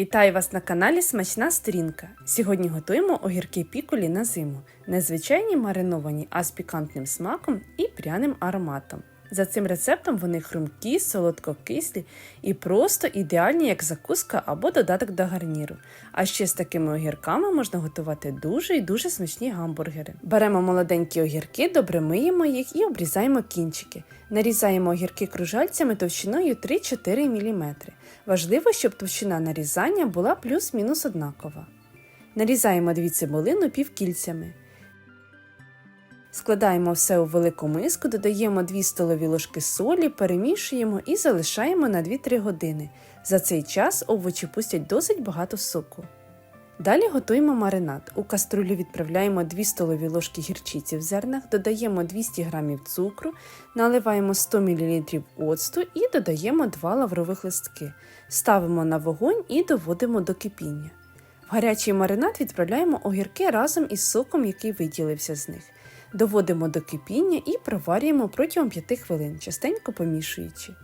Вітаю вас на каналі Смачна Сторінка. Сьогодні готуємо огірки пікулі на зиму, незвичайні мариновані, а з пікантним смаком і пряним ароматом. За цим рецептом вони хрумкі, солодкокислі і просто ідеальні як закуска або додаток до гарніру. А ще з такими огірками можна готувати дуже і дуже смачні гамбургери. Беремо молоденькі огірки, добре миємо їх і обрізаємо кінчики. Нарізаємо огірки кружальцями товщиною 3-4 мм. Важливо, щоб товщина нарізання була плюс-мінус однакова. Нарізаємо дві цибулину півкільцями. Складаємо все у велику миску, додаємо 2 столові ложки солі, перемішуємо і залишаємо на 2-3 години. За цей час овочі пустять досить багато соку. Далі готуємо маринад. У каструлю відправляємо 2 столові ложки гірчиці в зернах, додаємо 200 г цукру, наливаємо 100 мл оцту і додаємо 2 лаврових листки. Ставимо на вогонь і доводимо до кипіння. В гарячий маринад відправляємо огірки разом із соком, який виділився з них. Доводимо до кипіння і проварюємо протягом 5 хвилин, частенько помішуючи.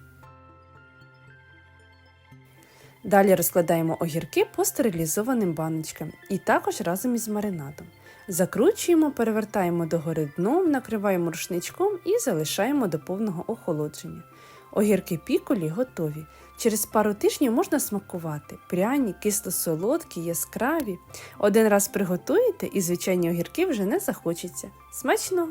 Далі розкладаємо огірки по стерилізованим баночкам і також разом із маринадом. Закручуємо, перевертаємо догори дном, накриваємо рушничком і залишаємо до повного охолодження. Огірки піколі готові. Через пару тижнів можна смакувати. Пряні, кисло-солодкі, яскраві. Один раз приготуєте і звичайні огірки вже не захочеться. Смачного!